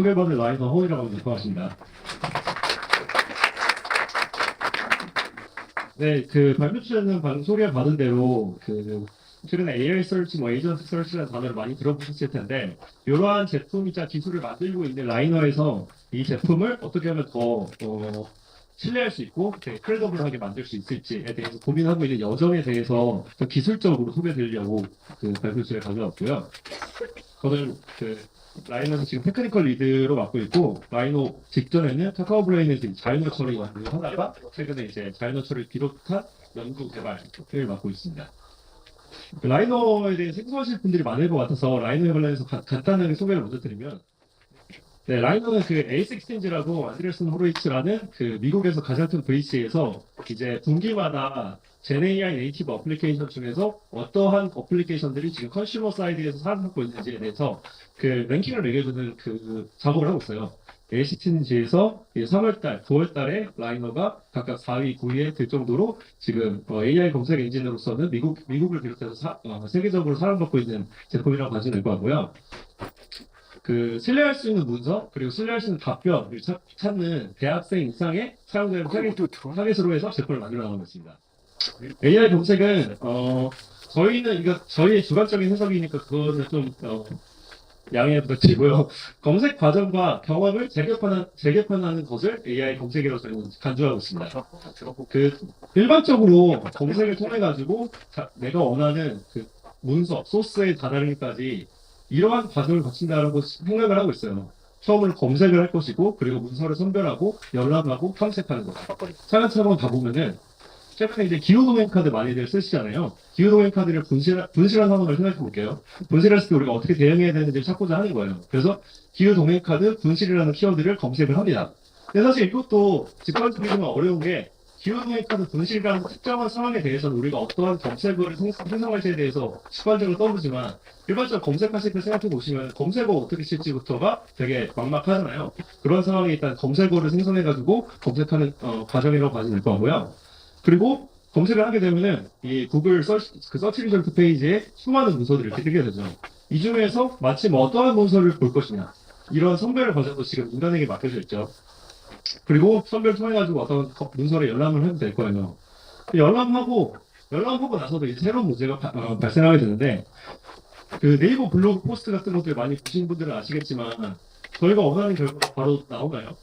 소개받을 라이너 호이라고 합니다. 반갑습니다. 네, 그 발표 전에는 방금 소개 받은 대로 그 최근에 AI 서치, 뭐 에이전트 서치라는 단어를 많이 들어보셨을 텐데 이러한 제품이자 기술을 만들고 있는 라이너에서 이 제품을 어떻게 하면 더 어, 신뢰할 수 있고 크레더블하게 만들 수 있을지에 대해서 고민하고 있는 여정에 대해서 좀 기술적으로 소개드리려고 그 발표실에 가져왔고요. 저는 그 라이노는 지금 테크니컬 리드로 맡고 있고 라이노 직전에는 카카오 블레인에서 자연어 처리 연구를 하다가 최근에 이제 자연어 처리를 비롯한 연구 개발을 맡고 있습니다. 그 라이노에 대해 생소하실 분들이 많을 것 같아서 라이노에 관련해서 가- 간단하게 소개를 먼저 드리면 네, 라이노는 그 에이스 익스체인지라고 안드레슨 호로이츠라는 그 미국에서 가장 큰 VC에서 이제 분기마다 젠 AI 네이티브 어플리케이션 중에서 어떠한 어플리케이션들이 지금 컨슈머 사이드에서 살아남고 있는지에 대해서 그 랭킹을 매겨주는 그 작업을 하고 있어요. 에이시틴지에서 3월달, 9월달에 라이너가 각각 4위, 9위에 들 정도로 지금 어, AI 검색 엔진으로서는 미국 미국을 비롯해서 사- 어, 세계적으로 사랑받고 있는 제품이라고 봐주면 될 것 같고요. 그 신뢰할 수 있는 문서 그리고 신뢰할 수 있는 답변을 찾- 찾는 대학생 이상의 사용자를 타겟, 타겟으로 해서 제품을 만들어 나가고 있습니다. AI 검색은 어 저희는 이거 저희의 주관적인 해석이니까 그거는 좀 어, 양해 부탁드리고요. 검색 과정과 경험을 재개편한, 재개편하는 것을 AI 검색이라고 저희는 간주하고 있습니다. 그 일반적으로 검색을 통해 가지고 내가 원하는 그 문서, 소스에 다다르기까지 이러한 과정을 거친다라고 생각을 하고 있어요. 처음으로 검색을 할 것이고 그리고 문서를 선별하고 열람하고 탐색하는 거. 차근차근 가보면은 최근에 이제 기후 도메인 카드 많이들 쓰시잖아요. 기후 도메인 카드를 분실, 분실한 상황을 생각해 볼게요. 분실했을 때 우리가 어떻게 대응해야 되는지를 찾고자 하는 거예요. 그래서 기후 도메인 카드 분실이라는 키워드를 검색을 합니다. 근데 사실 이것도 직관적이지만 어려운 게 기후 도메인 카드 분실이라는 특정한 상황에 대해서는 우리가 어떠한 검색어를 생- 생성할지에 대해서 직관적으로 떠오르지만 일반적으로 검색하실 때 생각해 보시면 검색어 어떻게 칠지부터가 되게 막막하잖아요. 그런 상황에 일단 검색어를 생성해가지고 검색하는 어, 과정이라고 봐주면 될 거고요. 그리고 검색을 하게 되면은 이 구글 서치, 그 서치 리절트 페이지에 수많은 이렇게 뜨게 되죠. 이 중에서 마침 어떠한 문서를 볼 것이냐. 이런 선별 과정도 지금 인간에게 맡겨져 있죠. 그리고 선별 통해 가지고 어떤 거- 문서를 열람을 해도 될 거예요. 열람하고 열람하고 나서도 이제 새로운 문제가 바- 어, 발생하게 되는데 그 네이버 블로그 포스트 같은 것들 많이 보신 분들은 아시겠지만 저희가 원하는 결과가 바로 나오나요?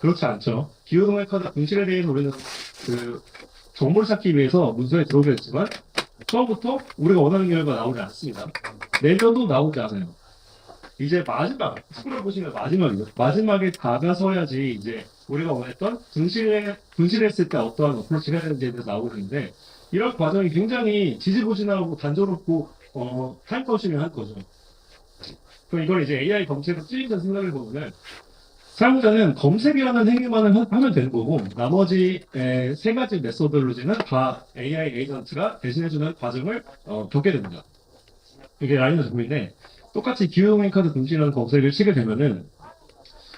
그렇지 않죠. 기후동의 카드 분실에 대해서 우리는 그 정보를 찾기 위해서 문서에 들어오게 됐지만 처음부터 우리가 원하는 결과가 나오지 않습니다. 내려도 나오지 않아요. 이제 마지막 스크롤 보시면 마지막이죠. 마지막에 다가서야지 이제 우리가 원했던 분실에 분실했을 때 어떠한 어프로치를 되는지에 대해서 나오고 있는데 이런 과정이 굉장히 지지부진하고 단조롭고 어 타임커시밍한 거죠. 그럼 이걸 이제 AI 검색으로 찔린다는 생각을 보면은 사용자는 검색이라는 행위만을 하- 하면 되는 거고 나머지 에, 세 가지 메소드로지는 다 AI 에이전트가 대신해주는 과정을 어, 겪게 됩니다. 이게 라이너 제품인데 똑같이 기후동행 카드 분실이라는 검색을 치게 되면은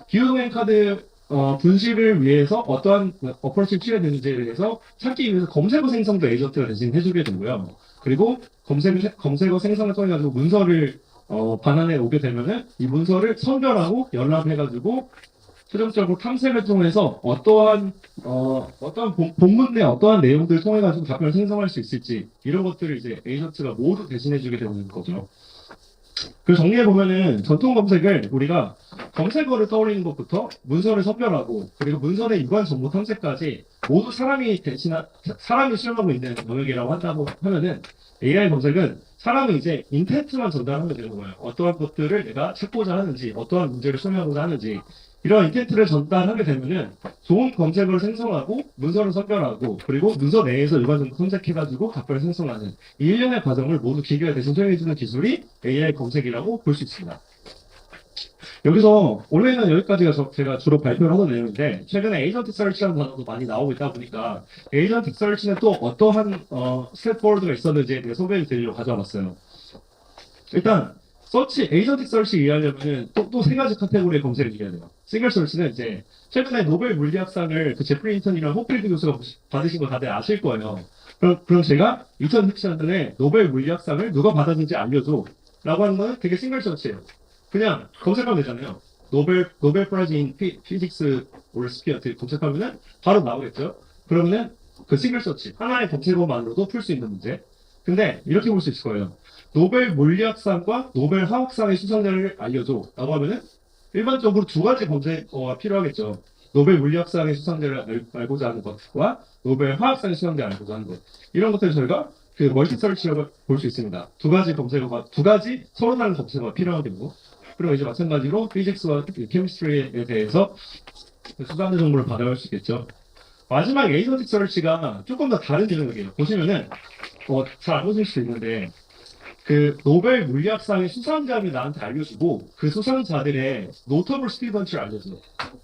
기후동행 카드 어, 분실을 위해서 어떠한 어프로치를 취해야 되는지에 대해서 찾기 위해서 검색어 생성도 에이전트가 대신 해주게 되고요. 그리고 검색, 검색어 생성을 통해 가지고 문서를 어, 반환해 오게 되면은 이 문서를 선별하고 열람해가지고 최종적으로 탐색을 통해서 어떠한 어, 어떠한 본- 본문 내 어떠한 내용들을 통해 가지고 답변을 생성할 수 있을지 이런 것들을 이제 에이전트가 모두 대신해주게 되는 거죠. 그 정리해 보면은 전통 검색을 우리가 검색어를 떠올리는 것부터 문서를 선별하고 그리고 문서 내 유관 정보 탐색까지 모두 사람이 대신한 사람이 수행하고 있는 영역이라고 한다고 하면은 AI 검색은 사람은 이제 인텐트만 전달하면 되는 거예요. 어떠한 것들을 내가 찾고자 하는지, 어떠한 문제를 설명하고자 하는지, 이런 인텐트를 전달하게 되면은 좋은 검색어를 생성하고 문서를 선별하고 그리고 문서 내에서 일반적으로 검색해가지고 답변을 생성하는 이 일련의 과정을 모두 기계가 대신 수행해주는 기술이 AI 검색이라고 볼 수 있습니다. 여기서 원래는 여기까지가 저- 제가 주로 발표를 하던 내용인데 최근에 에이전트 서치라는 단어도 많이 나오고 있다 보니까 에이전트 서치는 또 어떠한 어, 스텝 포워드가 있었는지에 대해 소개를 드리려고 가져와봤어요. 일단 서치 에이전틱 서치 이해하려면 또또 세 가지 카테고리의 검색을 이해해야 돼요. 싱글 서치는 이제 최근에 노벨 물리학상을 그 제프리 인턴이랑 호필드 교수가 받으신 거 다들 아실 거예요. 그럼, 그럼 제가 2017년에 노벨 물리학상을 누가 받았는지 알려줘. 라고 하는 거는 되게 싱글 서치예요. 그냥 검색하면 되잖아요. 노벨 노벨 프라이즈인 피, 피직스 올 스피어트 검색하면은 바로 나오겠죠. 그러면은 그 싱글 서치 하나의 검색어만으로도 풀 수 있는 문제. 근데 이렇게 볼 수 있을 거예요. 노벨 물리학상과 노벨 화학상의 수상자를 알려줘라고 하면은 일반적으로 두 가지 검색어가 필요하겠죠. 노벨 물리학상의 수상자를 알, 알고자 하는 것과 노벨 화학상의 수상자를 알고자 하는 것. 이런 것들을 저희가 그 멀티 서치라고 볼수 있습니다. 두 가지 검색어가 두 가지 서로 다른 검색어가 필요하겠고 그리고 이제 마찬가지로 피직스와 케미스트리에 대해서 수상자 정보를 받아갈 수 있겠죠. 마지막 에이전틱 서치가 조금 더 다른 영역이에요. 보시면은 어, 잘 안 보실 수 있는데 그 노벨 물리학상의 수상자를 나한테 알려주고 그 수상자들의 노터블 스티던트를 알려줘.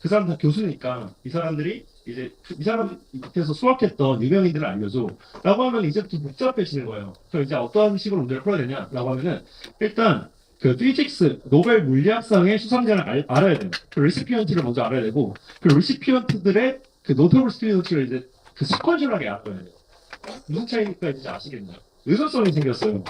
그 사람 다 교수니까 이 사람들이 이제 그- 이 사람 밑에서 수학했던 유명인들을 알려줘. 라고 하면 이제부터 복잡해지는 거예요. 그럼 이제 어떠한 식으로 문제를 풀어야 되냐 라고 하면은 일단 그 피직스 노벨 물리학상의 수상자를 알, 알아야 돼요. 그 리시피언트를 먼저 알아야 되고 그 리시피언트들의 그 노터블 스티던트를 이제 그 스쿼줄하게 알아야 돼요. 무슨 차이니까 이제 아시겠나요? 의존성이 생겼어요.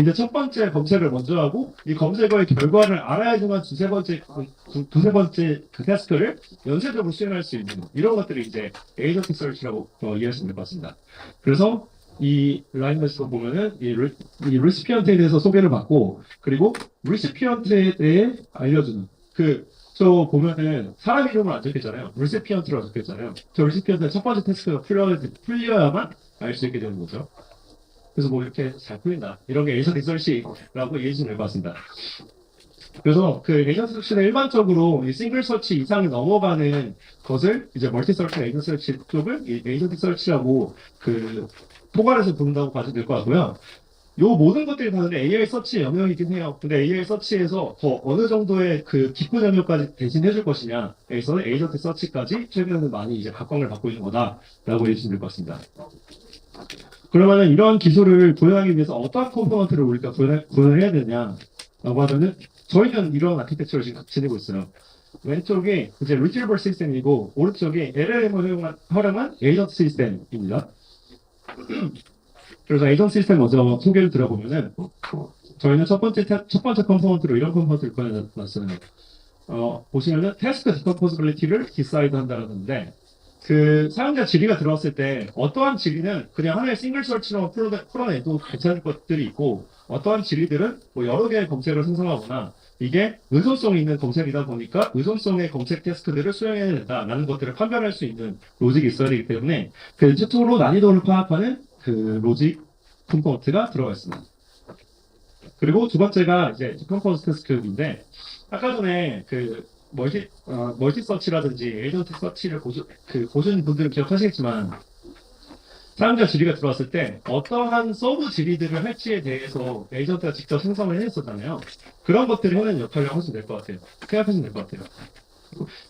이제 첫 번째 검색을 먼저 하고 이 검색어의 결과를 알아야지만 두세 번째 그- 두- 두세 번째 그 태스크를 연쇄적으로 수행할 수 있는 이런 것들이 이제 에이전틱 서치라고 어, 이해하시면 될것 같습니다. 그래서 이 라인에서 보면은 이, 리, 이 리시피언트에 대해서 소개를 받고 그리고 리시피언트에 대해 알려주는 그 저 보면은 사람 이름을 안 적혔잖아요. 리시피언트라고 적혔잖아요. 저 리시피언트의 첫 번째 태스크가 풀려, 풀려야만 알 수 있게 되는 거죠. 그래서 뭐 이렇게 잘 풀린다. 이런 게 에이전 리서치라고 이해해주면 될 것 같습니다. 그래서 그 에이전 서치는 일반적으로 이 싱글 서치 이상이 넘어가는 것을 이제 멀티 서치, 에이전 서치 쪽을 이 에이전틱 서치라고 그 포괄해서 부른다고 봐도 될 것 같고요. 요 모든 것들이 다 AI 서치 영역이긴 해요. 근데 AI 서치에서 더 어느 정도의 그 깊은 영역까지 대신해 줄 것이냐. 에서 에이전틱 서치까지 최근에는 많이 이제 각광을 받고 있는 거다라고 해주시면 될 것 같습니다. 그러면은 이런 기술을 구현하기 위해서 어떠한 컴포넌트를 우리가 구현, 구현을 해야 되냐라고 하면은 저희는 이런 아키텍처를 지금 지니고 있어요. 왼쪽이 이제 리트리버 시스템이고 오른쪽이 LLM을 활용한, 활용한 에이전트 시스템입니다. 그래서 에이전트 시스템 먼저 소개를 들어보면은 저희는 첫 번째 태- 첫 번째 컴포넌트로 이런 컴포넌트를 구현해 놨어요. 어, 보시면은 테스트 디컴포지빌리티를 디사이드 한다는데 그 사용자 질의가 들어왔을 때 어떠한 질의는 그냥 하나의 싱글 설치로 풀어내- 풀어내도 괜찮을 것들이 있고 어떠한 질의들은 뭐 여러 개의 검색을 생성하거나 이게 의존성이 있는 검색이다 보니까 의존성의 검색 테스트들을 수행해야 된다라는 것들을 판별할 수 있는 로직이 있어야 되기 때문에 그 최초로 난이도를 파악하는 그 로직 컴포넌트가 들어가 있습니다. 그리고 두 번째가 이제 컴포넌트 테스트인데 아까 전에 그 멀티 어, 멀티 서치라든지 에이전트 서치를 보시, 그 보신 분들은 기억하시겠지만 사용자 질의가 들어왔을 때 어떠한 서브 질의들을 할지에 대해서 에이전트가 직접 생성을 해냈었잖아요. 그런 것들을 해낸 역할을 하시면 될 것 같아요. 생각하시면 될 것 같아요.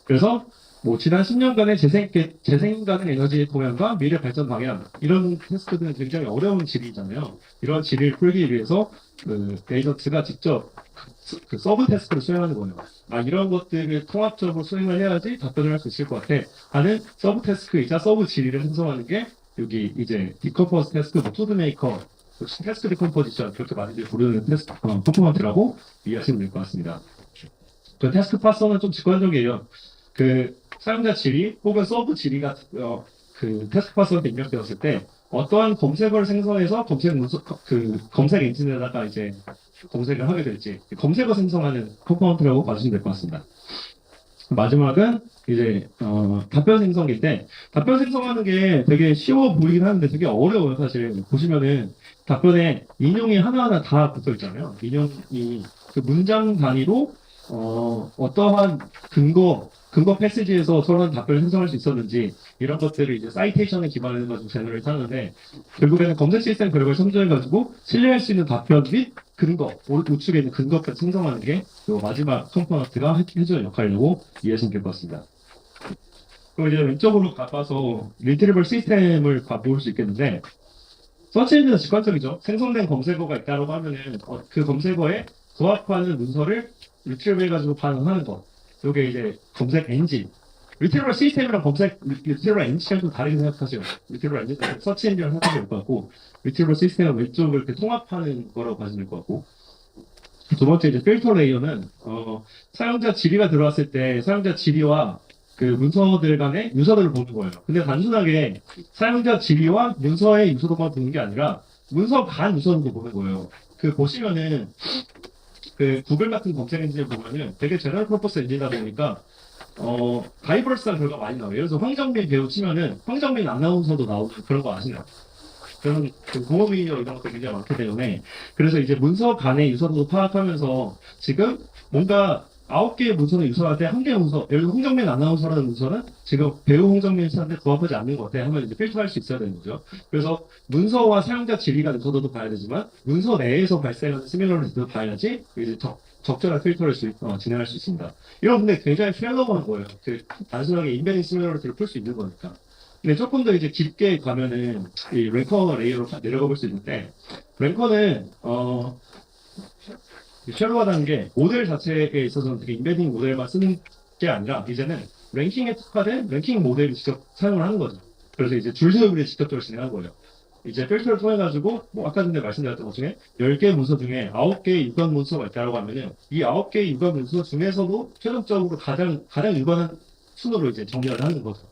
그래서 뭐 지난 10년간의 재생, 재생 가능 에너지 동향과 미래 발전 방향 이런 테스트들은 굉장히 어려운 질의잖아요. 이런 질의를 풀기 위해서 그 에이전트가 직접 그, 그 서브 테스트를 수행하는 거예요. 아 이런 것들을 통합적으로 수행을 해야지 답변을 할 수 있을 것 같아 하는 서브 테스크이자 서브 질의를 생성하는 게 여기 이제 디컴포스 테스크, 뭐 푸드 메이커, 테스크 디컴포지션 그렇게 많이들 부르는 테스트 어, 퍼포먼트라고 이해하시면 될 것 같습니다. 그 테스크 파서는 좀 직관적이에요. 그 사용자 질의 혹은 서브 질의가 어, 그 테스크 파서한테 입력되었을 때 어떠한 검색어를 생성해서 검색 문서 그 검색 엔진에다가 이제 검색을 하게 될지 검색어 생성하는 컴포넌트라고 봐주시면 될 것 같습니다. 마지막은 이제 어, 답변 생성인데 답변 생성하는 게 되게 쉬워 보이긴 하는데 되게 어려워요 사실 보시면은 답변에 인용이 하나하나 다 붙어 있잖아요 인용이 그 문장 단위로 어, 어떠한 근거 근거 패시지에서 저런 답변을 생성할 수 있었는지 이런 것들을 이제 사이테이션에 기반해서 제너를 하는데 결국에는 검색 시스템 결과를 참조해가지고 신뢰할 수 있는 답변 및 근거, 오- 우측에 있는 근거까지 생성하는 게 요 마지막 컴포넌트가 해- 해주는 역할이라고 이해하시면 될 것 같습니다. 그럼 이제 왼쪽으로 가봐서 리트리벌 시스템을 볼 수 있겠는데 서치 엔진은 직관적이죠. 생성된 검색어가 있다고 하면은 어, 그 검색어에 부합하는 문서를 리트리벌 해가지고 반응하는 것. 요게 이제 검색 엔진. 리트리벌 시스템이랑 검색 리트리벌 엔진이랑 좀 다르게 생각하세요. 리트리벌 엔진 서치 엔진을 생각하면 될것 같고 리트리벌 시스템은 왼쪽을 이렇게 통합하는 거라고 될것 같고 두 번째 이제 필터 레이어는 어, 사용자 질의가 들어왔을 때 사용자 질의와 그 문서들 간의 유서들을 보는 거예요. 근데 단순하게 사용자 질의와 문서의 유서도만 보는 게 아니라 문서 간 유서도 보는 거예요. 그 보시면은 그 구글 같은 검색 엔진을 보면은 되게 제너럴 퍼포스 엔진이다 보니까 어 다이버스한 결과가 많이 나와요. 들어서 황정민 배우 치면은 황정민 아나운서도 나오고 그런 거 아시나요? 그런 그 공업인력 이런 것도 굉장히 많기 때문에 그래서 이제 문서 간의 유서도 파악하면서 지금 뭔가 아홉 개의 문서를 유서할 때 한 개의 문서, 예를 들어 홍정민 아나운서라는 문서는 지금 배우 홍정민 씨한테 부합하지 않는 것 같아 하면 이제 필터할 수 있어야 되는 거죠. 그래서 문서와 사용자 질의가 유서도 봐야 되지만 문서 내에서 발생하는 시밀러리티도 봐야지 이제 적, 적절한 필터를 수, 어, 진행할 수 있습니다. 이런 근데 굉장히 펠러한 거예요. 그 단순하게 인베딩 시밀러리티를 풀 수 있는 거니까. 근데 조금 더 이제 깊게 가면은 이 랭커 레이어로 내려가 볼 수 있는데 랭커는 어 쉐로하다는 게 모델 자체에 있어서는 인베딩 모델만 쓰는 게 아니라 이제는 랭킹에 특화된 랭킹 모델을 직접 사용을 하는 거죠. 그래서 이제 줄 세우기를 직접적으로 진행한 거예요. 이제 필터를 통해 가지고 뭐 아까 전에 말씀드렸던 것 중에 10개 문서 중에 9개의 유관 문서가 있다고 하면은 이 9개의 유관 문서 중에서도 최종적으로 가장 가장 유관한 순으로 이제 정리를 하는 거죠.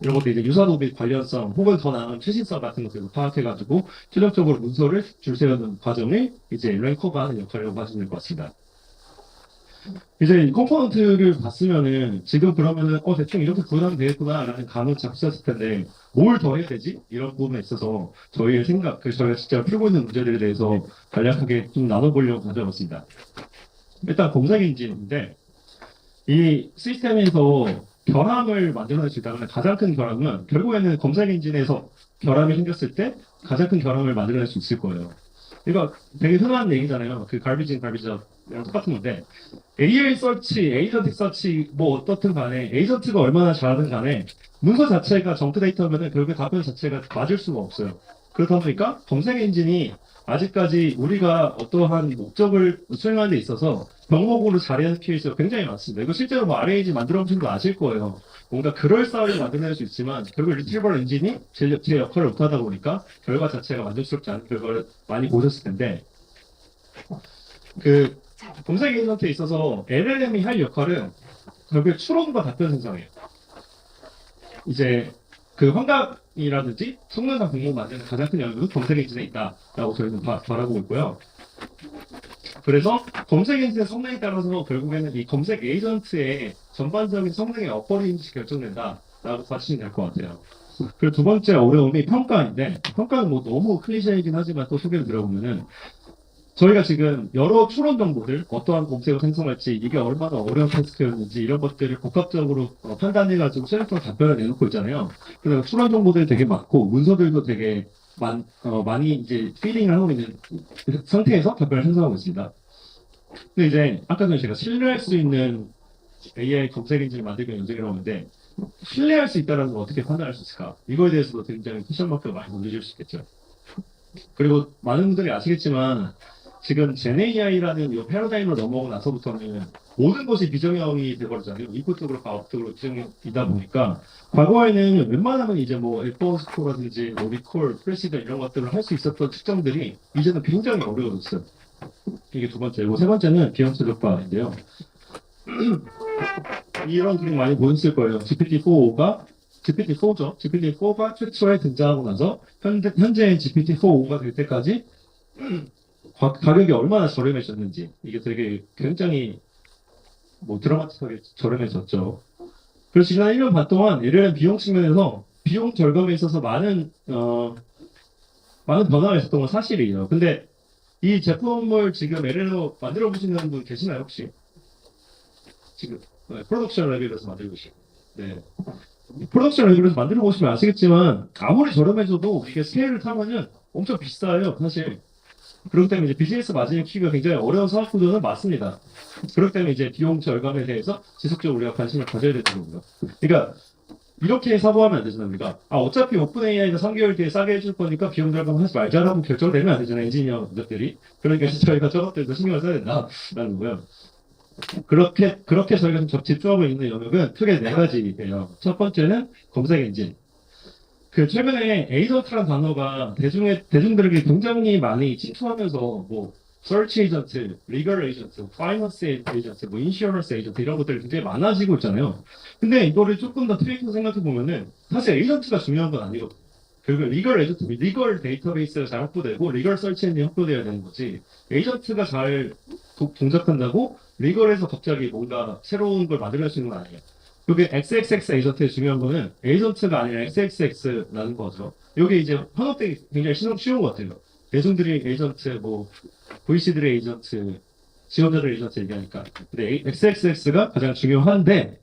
이런 것도 이제 유사도 및 관련성 혹은 더 나은 최신성 같은 것들을 파악해가지고 최종적으로 문서를 줄 세우는 과정을 이제 랭커가 하는 역할이라고 하시면 될 것 같습니다. 이제 이 컴포넌트를 봤으면은 지금 그러면은 어 대충 이렇게 구현하면 되겠구나라는 감을 잡으셨을 텐데 뭘 더 해야 되지? 이런 부분에 있어서 저희의 생각, 그 저희가 진짜 풀고 있는 문제들에 대해서 간략하게 좀 나눠보려고 가져왔습니다. 일단 검색 엔진인데 이 시스템에서 결함을 만들어낼 수 있다면 가장 큰 결함은 결국에는 검색 엔진에서 결함이 생겼을 때 가장 큰 결함을 만들어낼 수 있을 거예요. 이거 되게 흔한 얘기잖아요. 그 갈비진 이랑 똑같은 건데 AI 서치, 에이전틱 서치 뭐 어떻든 간에 에이전트가 얼마나 잘하든 간에 문서 자체가 정크 데이터면은 결국에 답변 자체가 맞을 수가 없어요. 그렇다 보니까 검색 엔진이 아직까지 우리가 어떠한 목적을 수행하는 데 있어서 병목으로 자리하는 케이스가 굉장히 많습니다. 이거 실제로 뭐 RAG 만들어 보신 분 아실 거예요. 뭔가 그럴싸하게 만들어낼 수 있지만 결국 리트리버 엔진이 제, 제 역할을 못하다 보니까 결과 자체가 만족스럽지 않은 결과를 많이 보셨을 텐데 그 검색 에이전트에 있어서 LLM이 할 역할은 결국에 추론과 답변 생성이에요. 이제 그 환각이라든지 속눈썹 공모 만드는 가장 큰 영역은 검색 엔진에 있다라고 저희는 바, 바라보고 있고요. 그래서 검색 엔진의 성능에 따라서 결국에는 이 검색 에이전트의 전반적인 성능의 어퍼레인지 결정된다라고 봐주시면 될 것 같아요. 그리고 두 번째 어려움이 평가인데 평가는 뭐 너무 클리셰이긴 하지만 또 소개를 들어보면은 저희가 지금 여러 추론 정보들 어떠한 검색을 생성할지 이게 얼마나 어려운 태스크였는지 이런 것들을 복합적으로 어, 판단해가지고 최종적으로 답변을 내놓고 있잖아요. 그래서 추론 정보들이 되게 많고 문서들도 되게 많, 어, 많이 이제 피딩을 하고 있는 상태에서 답변을 생성하고 있습니다. 근데 이제 아까 전에 제가 신뢰할 수 있는 AI 검색 엔진을 만들기 위한 연정이라고 하는데 신뢰할 수 있다는 걸 어떻게 판단할 수 있을까? 이거에 대해서도 굉장히 쿠션마크가 많이 던져질 수 있겠죠. 그리고 많은 분들이 아시겠지만 지금 GenAI라는 이 패러다임으로 넘어오고 나서부터는 모든 것이 비정형이 돼버렸잖아요. 인풋도 그렇고 그렇고 비정형이다 보니까 과거에는 웬만하면 이제 뭐 에퍼스코라든지 뭐 리콜, 프레시드 이런 것들을 할 수 있었던 측정들이 이제는 굉장히 어려워졌어요. 이게 두 번째고 세 번째는 비용적 효과인데요. 이런 기능 많이 보셨을 거예요. GPT-4가 GPT-4죠. GPT-4가 최초에 등장하고 나서 현재, 현재의 GPT-4가 될 때까지 가, 가격이 얼마나 저렴해졌는지 이게 되게 굉장히 뭐 드라마틱하게 저렴해졌죠. 그래서 지난 1년 반 동안 LLM 비용 측면에서 비용 절감에 있어서 많은 어 많은 변화가 있었던 건 사실이에요. 근데 이 제품을 지금 LLM 만들어 보시는 분 계시나요 혹시? 지금 네, 프로덕션 레벨에서 만들고 계시고 네. 이 프로덕션 레벨에서 만들어 보시면 아시겠지만 아무리 저렴해져도 이게 스케일을 타면은 엄청 비싸요 사실. 그렇기 때문에 이제 비즈니스 마진을 키기가 굉장히 어려운 사업 구조는 맞습니다. 그렇기 때문에 이제 비용 절감에 대해서 지속적으로 우리가 관심을 가져야 되는 거고요. 그러니까 이렇게 사고하면 안 되잖아요, 우리가. 아, 어차피 오픈 AI가 3개월 뒤에 싸게 해줄 거니까 비용 절감 하지 말자라고 결정되면 안 되잖아요, 엔지니어들이. 그러니까 저희가 저것들도 신경을 써야 된다라는 거예요. 그렇게, 그렇게 저희가 좀 집중하고 있는 영역은 크게 네 가지예요. 첫 번째는 검색 엔진. 그 최근에 에이전트라는 단어가 대중의 대중들에게 굉장히 많이 침투하면서 뭐 search 에이전트, legal 에이전트, finance 에이전트, 뭐 insurance 에이전트 이런 것들이 굉장히 많아지고 있잖아요. 근데 이거를 조금 더 트레이서 생각해 보면은 사실 에이전트가 중요한 건 아니거든요. 결국 리걸 에이전트, 리걸 데이터베이스가 잘 확보되고 리걸 서치 엔진이 확보되어야 되는 거지. 에이전트가 잘 도- 동작한다고 리걸에서 갑자기 뭔가 새로운 걸 만들어낼 수 있는 건 아니에요. 여기 XXX 에이전트의 중요한 거는 에이전트가 아니라 XXX라는 거죠. 여기 이제 현업되기 굉장히 쉬운, 것 같아요. 대중들이 에이전트, 뭐, VC들의 에이전트, 지원자들 에이전트 얘기하니까. 근데 XXX가 가장 중요한데,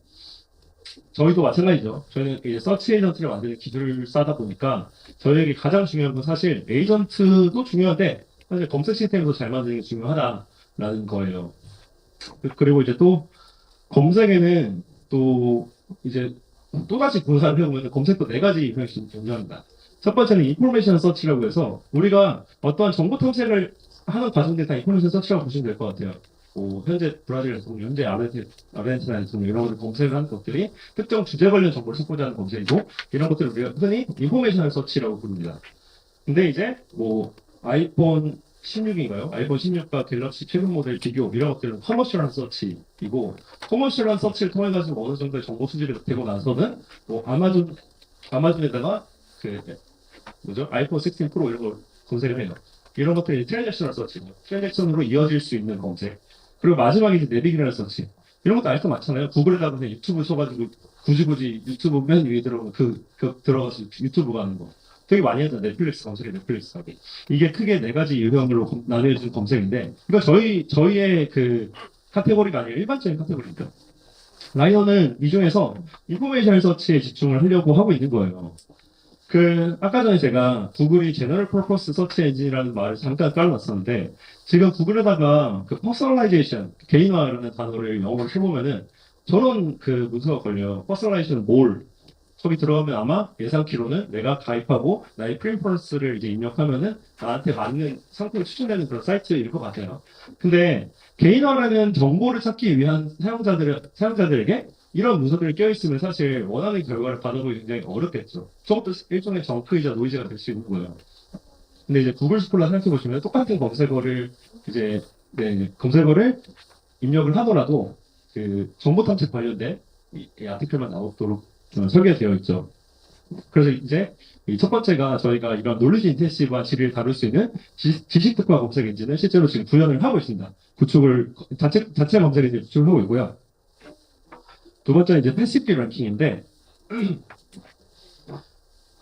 저희도 마찬가지죠. 저희는 이제 서치 에이전트를 만드는 기술을 쌓다 보니까, 저희에게 가장 중요한 건 사실 에이전트도 중요한데, 사실 검색 시스템도 잘 만드는 게 중요하다라는 거예요. 그- 그리고 이제 또, 검색에는 또, 이제, 또다시 분산을 해보면 검색도 네 가지 형식이 존재합니다. 첫 번째는 인포메이션 서치라고 해서 우리가 어떠한 정보 탐색을 하는 과정들이 다 인포메이션 서치라고 보시면 될 것 같아요. 뭐 현재 브라질 대통령, 현재 아르헨티- 아르헨티나 대통령 이런 것들 검색을 하는 것들이 특정 주제 관련 정보를 찾고자 하는 검색이고 이런 것들을 우리가 흔히 인포메이션 서치라고 부릅니다. 근데 이제 뭐 아이폰 16인가요? 아이폰 16과 갤럭시 최근 모델 비교 이런 것들은 커머셜한 서치이고 커머셜한 서치를 통해 가지고 어느 정도의 정보 수집이 되고 나서는 뭐 아마존 아마존에다가 그 뭐죠? 아이폰 16 프로 이런 걸 검색을 해요. 이런 것들이 트랜잭셔널 서치, 트랜잭션으로 이어질 수 있는 검색. 그리고 마지막에 이제 내비게이션 서치. 이런 것도 알수 많잖아요. 구글에다가 그냥 유튜브 써가지고 굳이 굳이 유튜브 맨 위에 들어가면 그, 그 들어가서 유튜브 가는 거. 되게 많이 하잖아요. 넷플릭스 검색에 넷플릭스 하기. 이게 크게 네 가지 유형으로 검- 나뉘어진 검색인데, 이거 저희, 저희의 그 카테고리가 아니라 일반적인 카테고리입니다. 라이언은 이 중에서 인포메이션 서치에 집중을 하려고 하고 있는 거예요. 그 아까 전에 제가 구글이 제너럴 퍼포스 서치 엔진이라는 말을 잠깐 깔아놨었는데 지금 구글에다가 그 퍼스널라이제이션 개인화라는 단어를 영어로 해보면은 저런 그 문서가 걸려요. 퍼스널라이제이션 뭘 거기 들어가면 아마 예상 키로는 내가 가입하고 나의 프리퍼런스를 이제 입력하면은 나한테 맞는 상품이 추천되는 그런 사이트일 것 같아요. 근데 개인화라는 정보를 찾기 위한 사용자들 사용자들에게 이런 문서들이 껴있으면 사실 원하는 결과를 받아보기 굉장히 어렵겠죠. 저것도 일종의 정크이자 노이즈가 될 수 있는 거예요. 근데 이제 구글 스콜라 생각해보시면 똑같은 검색어를 이제, 네, 검색어를 입력을 하더라도 그 정보 탐색 관련된 이, 이 아티클만 나오도록 어, 설계되어 있죠. 그래서 이제 이첫 번째가 저희가 이런 놀리지 인텐시브한 질을 다룰 수 있는 지, 지식 특화 검색 엔진을 실제로 지금 구현을 하고 있습니다. 구축을 자체 자체 검색 엔진 구축을 하고 있고요. 두 번째는 이제 패시브 랭킹인데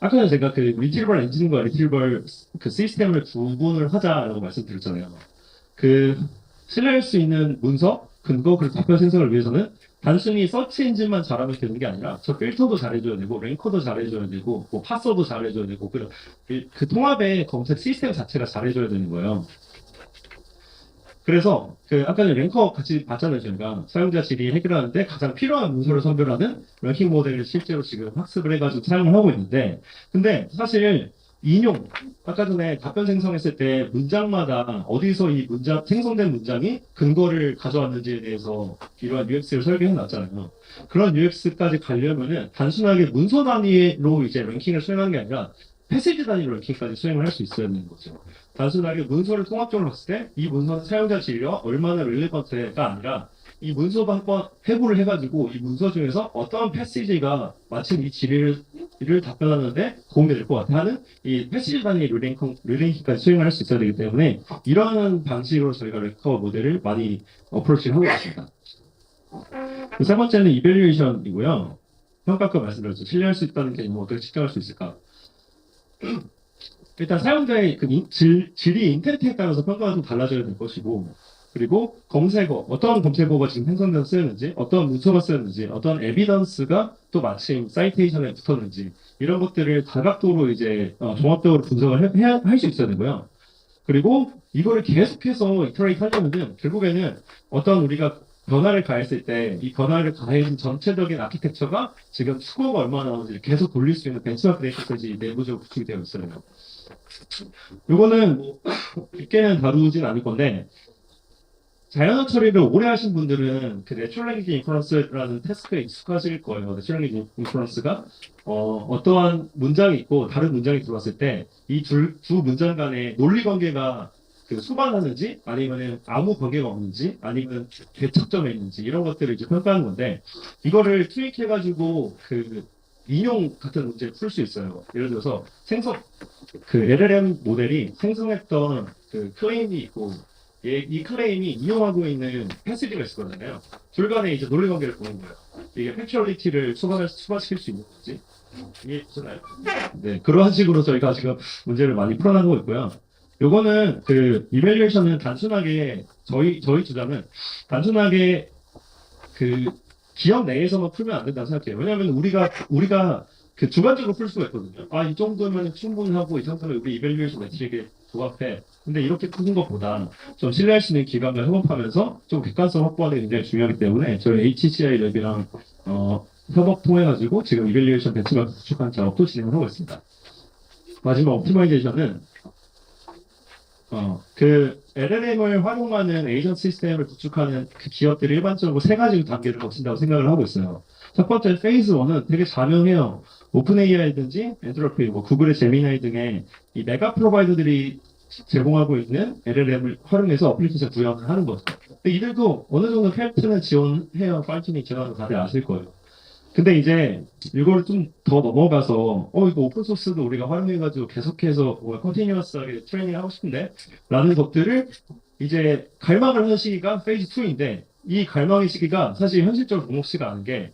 아까 제가 그 리트리벌 엔진과 리트리벌 그 시스템을 구분을 하자라고 말씀드렸잖아요. 그 신뢰할 수 있는 문서, 근거, 그리고 답변 생성을 위해서는 단순히 서치 엔진만 잘하면 되는 게 아니라 저 필터도 잘해줘야 되고 랭커도 잘해줘야 되고 뭐 파서도 잘해줘야 되고 그, 그 통합의 검색 시스템 자체가 잘해줘야 되는 거예요. 그래서 그 아까 랭커 같이 봤잖아요 저희가 사용자 질이 해결하는데 가장 필요한 문서를 선별하는 랭킹 모델을 실제로 지금 학습을 해가지고 사용을 하고 있는데 근데 사실 인용 아까 전에 답변 생성했을 때 문장마다 어디서 이 문장 생성된 문장이 근거를 가져왔는지에 대해서 이러한 UX를 설계해 놨잖아요. 그런 UX까지 가려면은 단순하게 문서 단위로 이제 랭킹을 수행하는 게 아니라 패시지 단위로 랭킹까지 수행을 할 수 있어야 되는 거죠. 단순하게 문서를 통합적으로 봤을 때 이 문서는 사용자 질과 얼마나 릴리번트가 아니라 이 문서도 한번 해부를 해가지고 이 문서 중에서 어떤 패시지가 마침 이 질의를 답변하는데 도움이 될 것 같아 하는 이 패시지 단위 릴랭킹, 릴랭킹까지 수행을 할 수 있어야 되기 때문에 이러한 방식으로 저희가 랭커 모델을 많이 어프로치를 하고 있습니다. 그세 번째는 이벨리에이션이고요. 평가가 말씀드렸죠. 신뢰할 수 있다는 게뭐 어떻게 측정할 수 있을까? 일단 사용자의 그 인- 질, 질이 인텐트에 따라서 평가가 좀 달라져야 될 것이고, 그리고 검색어, 어떤 검색어가 지금 생성돼서 쓰였는지, 어떤 문서가 쓰였는지, 어떤 에비던스가 또 마침 사이테이션에 붙었는지, 이런 것들을 다각도로 이제 어, 종합적으로 분석을 해, 야 할 수 있어야 되고요. 그리고 이거를 계속해서 이터레이트 하려면은 결국에는 어떤 우리가 변화를 가했을 때 이 변화를 가해진 전체적인 아키텍처가 지금 수고가 얼마나 나오는지 계속 돌릴 수 있는 벤치마크 데이터까지 내부적으로 구축이 되어 있어요. 이거는 뭐 깊게는 다루진 않을 건데 자연어 처리를 오래 하신 분들은 그 내추럴 랭귀지 인퍼런스라는 테스트에 익숙하실 거예요. 내추럴 랭귀지 인퍼런스가 어, 어떠한 문장이 있고 다른 문장이 들어왔을 때이두 문장 간의 논리 관계가 그 수반하는지 아니면은 아무 관계가 없는지 아니면 대척점에 있는지 이런 것들을 이제 평가하는 건데 이거를 투입해가지고 그 인용 같은 문제를 풀수 있어요. 예를 들어서 생성 그 LLM 모델이 생성했던 그 클레임이 있고 얘- 이 클레임이 이용하고 있는 패시지가 있거든요. 둘 간에 이제 논리 관계를 보는 거예요. 이게 팩츄얼리티를 수반할, 수반시킬 수 있는 건지 이해되나요? 네, 그러한 식으로 저희가 지금 문제를 많이 풀어나가고 있고요. 요거는 그 이밸류에이션은 단순하게 저희 저희 주장은 단순하게 그 기업 내에서만 풀면 안 된다고 생각해요. 왜냐하면 우리가 우리가 그 주관적으로 풀 수가 있거든요. 아 이 정도면 충분하고 이 정도면 우리 이밸류에이션 매트릭에 부합해. 근데 이렇게 푸는 것보다 좀 신뢰할 수 있는 기관을 협업하면서 좀 객관성 확보하는 게 굉장히 중요하기 때문에 저희 HCI 랩이랑 어, 협업 통해가지고 지금 이밸류에이션 배치마크 구축하는 작업도 진행을 하고 있습니다. 마지막 옵티마이제이션은 어, 그 LLM을 활용하는 에이전 시스템을 구축하는 그 기업들이 일반적으로 세 가지 단계를 거친다고 생각을 하고 있어요. 첫 번째 페이즈 1은 되게 자명해요. 오픈 AI든지 엔트로피, 뭐 구글의 제미나이 등의 이 메가 프로바이더들이 제공하고 있는 LLM을 활용해서 어플리케이션 구현을 하는 거죠. 근데 이들도 어느 정도 펠트는 지원해요. 파이팅이 거 다들 아실 거예요. 근데 이제 이걸 좀 더 넘어가서 어 이거 오픈 소스도 우리가 활용해가지고 계속해서 뭐 컨티뉴어스하게 트레이닝 하고 싶은데 라는 것들을 이제 갈망을 하는 시기가 페이즈 2인데 이 갈망의 시기가 사실 현실적으로 녹록지가 않은 게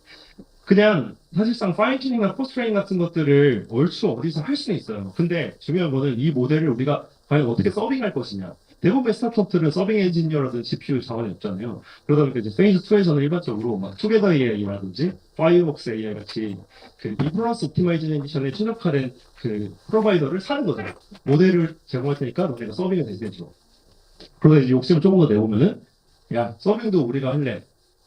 그냥 사실상 파인튜닝이나 포스트 트레이닝 같은 것들을 얼추 어디서 할 수는 있어요. 근데 중요한 거는 이 모델을 우리가 과연 어떻게 서빙할 것이냐. 대부분의 스타트업들은 서빙 엔지니어라든지 GPU 자원이 없잖아요. 그러다 보니까 이제 페이즈 2에서는 일반적으로 막 투게더 AI라든지 파이어웍스 AI 같이 그 인플루언스 옵티마이제이션에 최적화된 그 프로바이더를 사는 거죠. 모델을 제공할 테니까 너네가 서빙을 대신해줘. 그러다 이제 욕심을 조금 더 내보면은 야 서빙도 우리가 할래.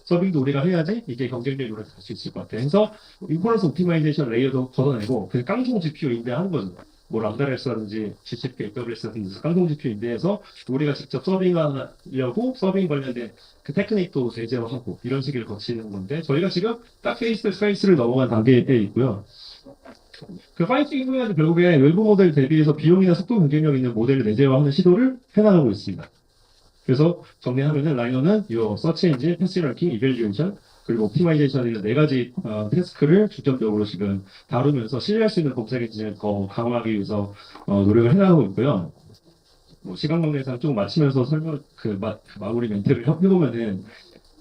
서빙도 우리가 해야지 이게 경쟁력이 우리가 갈수 있을 것 같아. 그래서 인플루언스 옵티마이제이션 레이어도 걷어내고 그 깡통 GPU 임대하는 거죠. 뭐 람다레스라든지 GCP, AWS 같은 데서 깡통 GPU 임대해서 우리가 직접 서빙하려고 서빙 관련된 그 테크닉도 제재하고 이런 시기를 거치는 건데 저희가 지금 딱 페이스 투 페이스를 넘어간 단계에 있고요. 그 파이팅 후에는 결국에 외부 모델 대비해서 비용이나 속도 경쟁력 있는 모델을 내재화하는 시도를 해나가고 있습니다. 그래서 정리하면은 라이너는 이 서치 엔진, 패시 랭킹, 이밸류에이션 그리고 옵티마이제이션 이런 네 가지 어, 태스크를 중점적으로 지금 다루면서 신뢰할 수 있는 검색 엔진을 더 강화하기 위해서 어, 노력을 해나가고 있고요. 뭐 시간 관계상 조금 마치면서 설명 그 마, 마무리 멘트를 해- 해보면은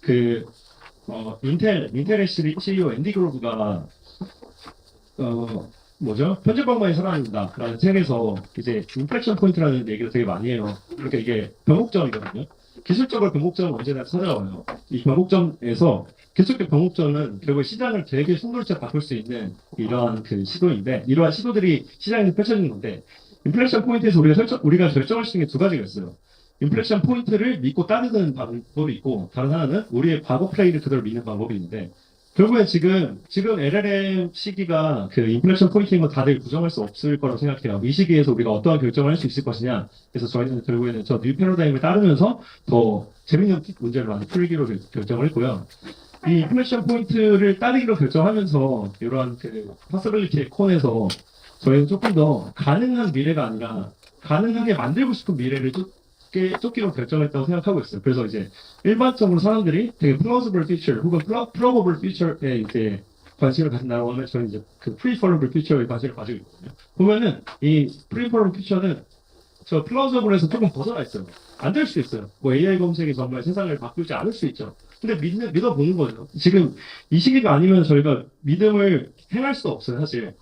그 어, 인텔 인텔의 CEO 앤디 그로브가 어 뭐죠 편집 방법이 사랑입니다 라는 책에서 이제 인플렉션 포인트라는 얘기를 되게 많이 해요. 그러니까 이게 변곡점이거든요. 기술적으로 변곡점은 언제나 찾아와요. 이 변곡점에서 기술적 변곡점은 결국 시장을 되게 송돌차 바꿀 수 있는 이러한 그 시도인데 이러한 시도들이 시장에서 펼쳐지는 건데 인플렉션 포인트에서 우리가 설정 우리가 결정할 수 있는 게 두 가지가 있어요. 인플렉션 포인트를 믿고 따르는 방법이 있고 다른 하나는 우리의 과거 플레이를 그대로 믿는 방법이 있는데 결국에 지금 지금 LLM 시기가 그 인플렉션 포인트인 건 다들 부정할 수 없을 거라고 생각해요. 이 시기에서 우리가 어떠한 결정을 할 수 있을 것이냐. 그래서 저희는 결국에는 저 뉴 패러다임을 따르면서 더 재밌는 문제를 많이 풀기로 결- 결정을 했고요. 이 인플렉션 포인트를 따르기로 결정하면서 이러한 그 파서빌리티의 콘에서 저희는 조금 더 가능한 미래가 아니라 가능하게 만들고 싶은 미래를 쫓게, 쫓기로 결정했다고 생각하고 있어요. 그래서 이제 일반적으로 사람들이 되게 plausible future 혹은 pro- probable future에 이제 관심을 가진다고 하면 저는 이제 그 preferable future에 관심을 가지고 있거든요. 보면은 이 preferable future는 저 plausible에서 조금 벗어나 있어요. 안 될 수 있어요. 뭐 AI 검색이 정말 세상을 바꾸지 않을 수 있죠. 근데 믿, 믿어보는 거죠. 지금 이 시기가 아니면 저희가 믿음을 행할 수 없어요, 사실.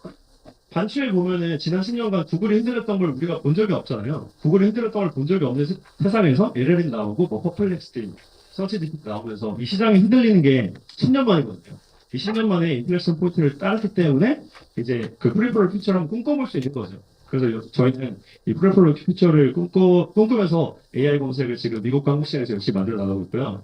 반추에 보면은 지난 10년간 구글이 흔들렸던 걸 우리가 본 적이 없잖아요. 구글이 흔들렸던 걸 본 적이 없는 세- 세상에서 LLM 나오고 뭐 퍼플렉스티, 서치 디피 나오면서 이 시장이 흔들리는 게 10년 만이거든요. 이 10년 만에 인플레이션 포인트를 따랐기 때문에 이제 그 프리퍼럴 퓨처를 꿈꿔볼 수 있는 거죠. 그래서 요- 저희는 이 프리퍼럴 퓨처를 꿈꿔, 꿈꾸 면서 AI 검색을 지금 미국과 한국 시장에서 열심히 만들어 나가고 있고요.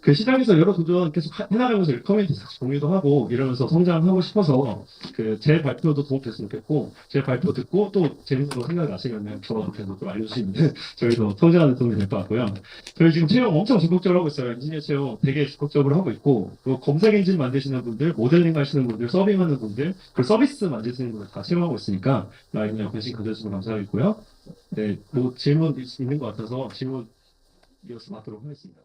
그 시장에서 여러 도전 계속 하- 해나가면서 커뮤니티 공유도 하고 이러면서 성장하고 싶어서 그 제 발표도 도움 됐으면 좋겠고 제 발표 듣고 또 재밌는 거 생각 나시면 저한테도 좀 알려주시면 저희도 성장하는 도움이 될 것 같고요. 저희 지금 채용 엄청 적극적으로 하고 있어요. 엔지니어 채용 되게 적극적으로 하고 있고 그 검색 엔진 만드시는 분들, 모델링 하시는 분들, 서빙하는 분들, 그 서비스 만드시는 분들 다 채용하고 있으니까 라인에 관심 가져주시면 감사하겠고요. 네, 뭐 질문 있는 것 같아서 질문 이어서 받도록 하겠습니다.